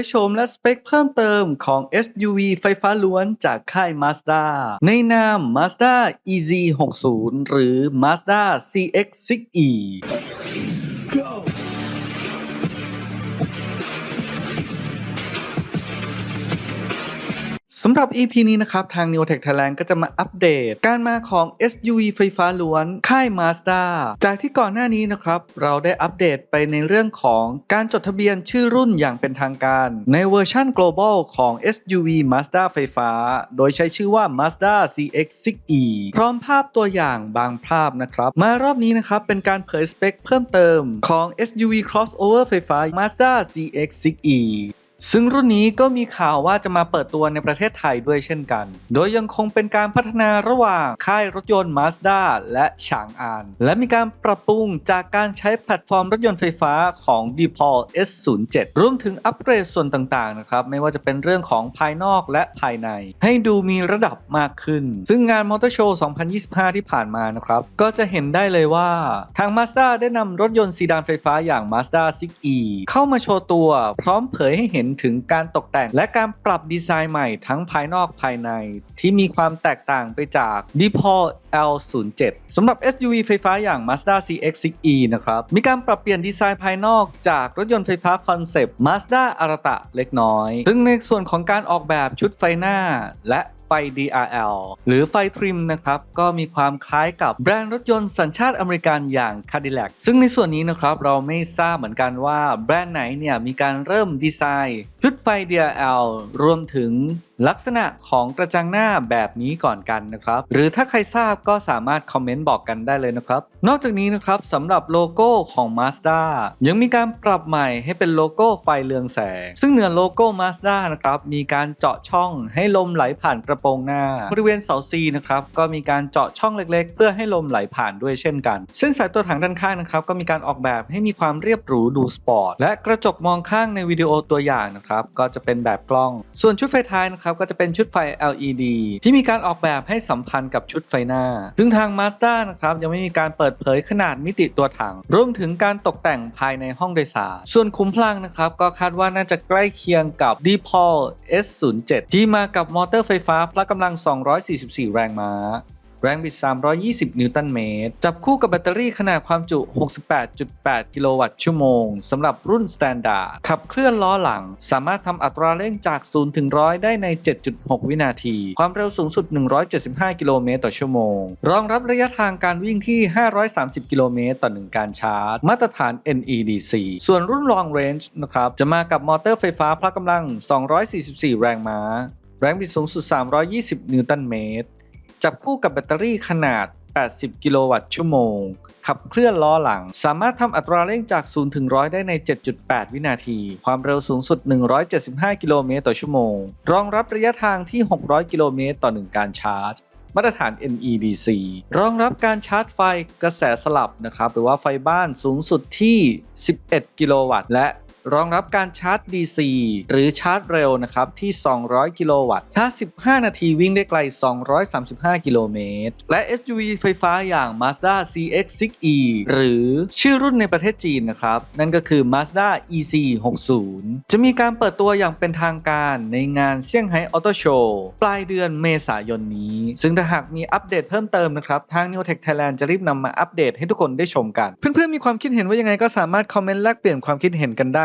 ยโฉมและสเปคเพิ่มเติมของ SUV ไฟฟ้าล้วนจากค่าย Mazda ในนาม Mazda EZ60 หรือ Mazda CX-6E สำหรับ EP นี้นะครับ ทาง Neotech Thailand ก็จะมาอัปเดต การมาของ SUV ไฟฟ้าล้วน ค่าย Mazda จากที่ก่อนหน้านี้นะครับ เราได้อัปเดตไปในเรื่องของการจดทะเบียนชื่อรุ่นอย่างเป็นทางการ ในเวอร์ชัน global ของ SUV Mazda ไฟฟ้า โดยใช้ชื่อว่า Mazda CX-6E พร้อมภาพตัวอย่างบางภาพนะครับ มารอบนี้นะครับ เป็นการเผยสเปคเพิ่มเติมของ SUV crossover ไฟฟ้า Mazda CX-6E ซึ่งรุ่นนี้ก็มีข่าวว่าจะมาเปิดตัวในประเทศไทยด้วยเช่นกัน โดยยังคงเป็นการพัฒนาระหว่างค่ายรถยนต์ Mazda และฉางอาน และมีการปรับปรุงจากการใช้แพลตฟอร์มรถยนต์ไฟฟ้าของ d e p a u l S07 รวมถึงอัปเกรดส่วนต่างๆนะครับ ไม่ว่าจะเป็นเรื่องของภายนอกและภายใน ให้ดูมีระดับมากขึ้น ซึ่งงาน Motor Show 2025 ที่ผ่านมานะครับ ก็จะเห็นได้เลยว่า ทาง Mazda ได้นำรถยนต์ซีดานไฟฟ้าอย่าง Mazda 6e เข้ามาโชว์ตัว พร้อมเผยให้เห็นถึงการตกแต่ง และการปรับดีไซน์ใหม่ทั้งภายนอกภายใน ที่มีความแตกต่างไปจาก d e p o L07 สำหรับ SUV ไฟฟ้าอย่าง Mazda CX-6e นะครับ มีการปรับเปลี่ยนดีไซน์ภายนอกจากรถยนต์ไฟฟ้าคอนเซปต์ Mazda Arata เล็กน้อย ซึ่งในส่วนของการออกแบบชุดไฟหน้าและ ฟ DRL หรือไฟทริมนะครับ ก็มีความคล้ายกับแบรนด์รถยนต์สัญชาติอเมริกันอย่าง Cadillac ซึ่งในส่วนนี้นะครับเราไม่ทราบเหมือนกันว่าแบรนด์ไหนเนี่ยมีการเริ่มดีไซน์ชุดไฟ DRL รวมถึง ลักษณะของกระจังหน้าแบบนี้ก่อนกันนะครับ หรือถ้าใครทราบก็สามารถคอมเมนต์บอกกันได้เลยนะครับ นอกจากนี้นะครับสำหรับโลโก้ของ Mazda ยังมีการปรับใหม่ให้เป็นโลโก้ไฟเรืองแสง ซึ่งเหนือโลโก้ Mazda นะครับมีการเจาะช่องให้ลมไหลผ่านกระโปรงหน้า บริเวณเสา C นะครับก็มีการเจาะช่องเล็กๆ เพื่อให้ลมไหลผ่านด้วยเช่นกัน ซึ่งสายตัวถังด้านข้างนะครับก็มีการออกแบบให้มีความเรียบหรูดูสปอร์ตและกระจกมองข้างในวิดีโอตัวอย่างนะครับก็จะเป็นแบบกล้อง ส่วนชุดไฟท้ายนะครับก็จะเป็นชุดไฟ LED ที่มีการออกแบบให้สัมพันธ์กับชุดไฟหน้า ซึ่งทาง Mazda นะครับยังไม่มีการเปิดเผยขนาดมิติตัวถัง รวมถึงการตกแต่งภายในห้องโดยสาร ส่วนคุ้มพลังนะครับก็คาดว่าน่าจะใกล้เคียงกับ d e p a u l S07 ที่มากับมอเตอร์ไฟฟ้าพละกำลัง 244 แรงม้า แรงบิด 320 นิวตันเมตร จับคู่กับแบตเตอรี่ขนาดความจุ 68.8 กิโลวัตต์ชั่วโมงสำหรับรุ่น Standard ขับเคลื่อนล้อหลัง สามารถทำอัตราเร่งจาก 0 ถึง 100 ได้ใน 7.6 วินาที ความเร็วสูงสุด 175 กิโลเมตรต่อชั่วโมง รองรับระยะทางการวิ่งที่ 530 กิโลเมตรต่อ 1 การชาร์จ มาตรฐาน NEDC ส่วนรุ่น Long Range นะครับ จะมากับมอเตอร์ไฟฟ้าพละกำลัง 244 แรงม้า แรงบิดสูงสุด 320 นิวตันเมตร จับคู่กับแบตเตอรี่ขนาด 80 กิโลวัตต์ชั่วโมง ขับเคลื่อนล้อหลัง สามารถทำอัตราเร่งจาก 0 ถึง 100 ได้ใน 7.8 วินาที ความเร็วสูงสุด 175 กิโลเมตรต่อชั่วโมง รองรับระยะทางที่ 600 กิโลเมตรต่อ 1 การชาร์จมาตรฐาน NEDC รองรับการชาร์จไฟกระแสสลับนะครับ หรือว่าไฟบ้านสูงสุดที่ 11 กิโลวัตต์ และ รองรับการชาร์จ DC หรือชาร์จเร็วนะครับที่ 200 กิโลวัตต์ชาร์จ 15 นาทีวิ่งได้ไกล 235 กิโลเมตร และ SUV ไฟฟ้าอย่าง Mazda CX-6e หรือชื่อรุ่นในประเทศจีนนะครับ นั่นก็คือ Mazda EC60 จะมีการเปิดตัวอย่างเป็นทางการในงานเซี่ยงไฮ้ออโตโชว์ปลายเดือนเมษายนนี้ ซึ่งถ้าหากมีอัปเดตเพิ่มเติมนะครับ ทาง Neotech Thailand จะรีบนำมาอัปเดตให้ทุกคนได้ชมกัน เพื่อนๆมีความคิดเห็นว่ายังไงก็สามารถคอมเมนต์แลกเปลี่ยนความคิดเห็นกันได้